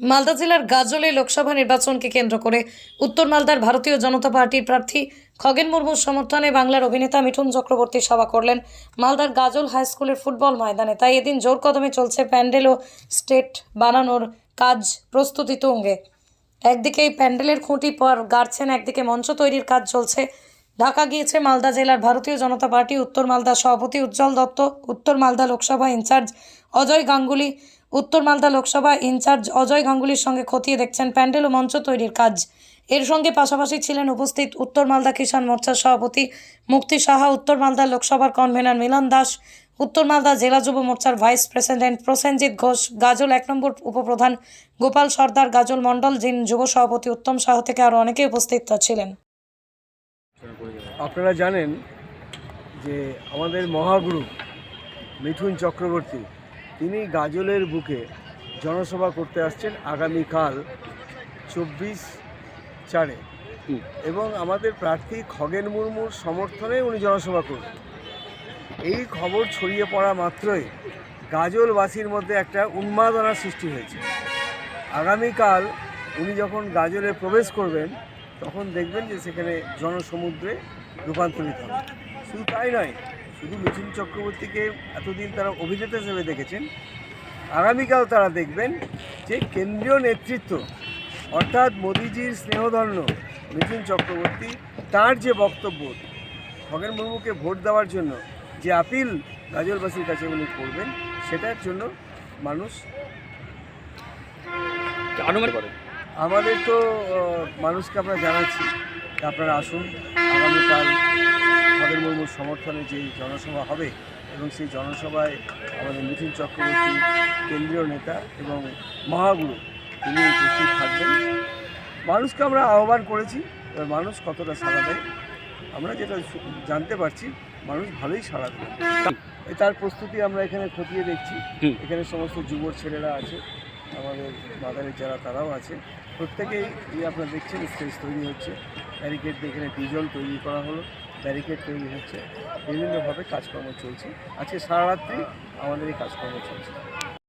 মালদা জেলার গাজলে লোকসভা নির্বাচনকে কেন্দ্র করে উত্তর মালদার ভারতীয় জনতা পার্টির প্রার্থী খগেন মুর্মুর সমর্থনে বাংলার অভিনেতা মিঠুন চক্রবর্তী সভা করলেন মালদার গাজল হাই স্কুলের ফুটবল ময়দানে। তাই এদিন জোর কদমে চলছে প্যান্ডেল ও স্টেট বানানোর কাজ প্রস্তুতি তুঙ্গে একদিকে এই প্যান্ডেলের খুঁটি পর গাড়ছেন, একদিকে মঞ্চ তৈরির কাজ চলছে ঢাকা গিয়েছে মালদা জেলার ভারতীয় জনতা পার্টি, উত্তর মালদা সভাপতি উজ্জ্বল দত্ত, উত্তর মালদা লোকসভা ইনচার্জ অজয় গাঙ্গুলি, উত্তর মালদা লোকসভা ইনচার্জ অজয় গাঙ্গুলির সঙ্গে খতিয়ে দেখছেন প্যান্ডেল ও মঞ্চ তৈরির কাজ। এর সঙ্গে পাশাপাশি ছিলেন উপস্থিত উত্তর মালদা কিষাণ মোর্চার সভাপতি মুক্তি সাহা, উত্তর মালদা লোকসভার কনভেনার মিলন দাস, উত্তর মালদা জেলা যুব মোর্চার ভাইস প্রেসিডেন্ট প্রসেনজিৎ ঘোষ, গাজল এক নম্বর উপপ্রধান গোপাল সর্দার, গাজল মণ্ডল জিন যুব সভাপতি উত্তম সাহা থেকে আরও অনেকে উপস্থিত ছিলেন। আপনারা জানেন যে আমাদের মহাগুরু মিঠুন চক্রবর্তী তিনি গাজলের বুকে জনসভা করতে আসছেন আগামীকাল চব্বিশ চারে। এবং আমাদের প্রার্থী খগেন মুর্মুর সমর্থনে উনি জনসভা করবেন। এই খবর ছড়িয়ে পড়া মাত্রই গাজলবাসীর মধ্যে একটা উন্মাদনার সৃষ্টি হয়েছে। আগামীকাল উনি যখন গাজলে প্রবেশ করবেন তখন দেখবেন যে সেখানে জনসমুদ্রে রূপান্তরিত হবে। শুধু তাই নয়, শুধু মিঠুন চক্রবর্তীকে এতদিন তারা অভিনেতা হিসেবে দেখেছেন, আগামীকাল তারা দেখবেন যে কেন্দ্রীয় নেতৃত্ব, অর্থাৎ মোদিজির স্নেহধন্য মিঠুন চক্রবর্তী, তার যে বক্তব্য, খগেন মুর্মুকে ভোট দেওয়ার জন্য যে আপিল গাজলবাসীর কাছে উনি করবেন, সেটার জন্য মানুষ আনুমানিক আমাদের তো মানুষকে আমরা জানাচ্ছি যে আপনারা আসুন। আগামীকাল খগেন মুর্মুর সমর্থনে যে জনসভা হবে এবং সেই জনসভায় আমাদের মিঠুন চক্রবর্তী কেন্দ্রীয় নেতা এবং মহাগুরু তিনি উপস্থিত থাকবেন। মানুষকে আমরা আহ্বান করেছি এবার মানুষ কতটা সাড়া দেয় আমরা যেটা জানতে পারছি মানুষ ভালোই সাড়া দেবে তার প্রস্তুতি আমরা এখানে খতিয়ে দেখছি। এখানে সমস্ত যুবর ছেলেরা আছে। আমাদের বাজারের যারা, তারাও আছে। প্রত্যেকেই এই আপনারা দেখছেন, স্টেজ তৈরি হচ্ছে। ব্যারিকেড এখানে ডিজল তৈরি করা হলো। ব্যারিকেড তৈরি হচ্ছে। বিভিন্নভাবে কাজকর্ম চলছে। আজকে সারা রাত্রি আমাদের এই কাজকর্ম চলছে।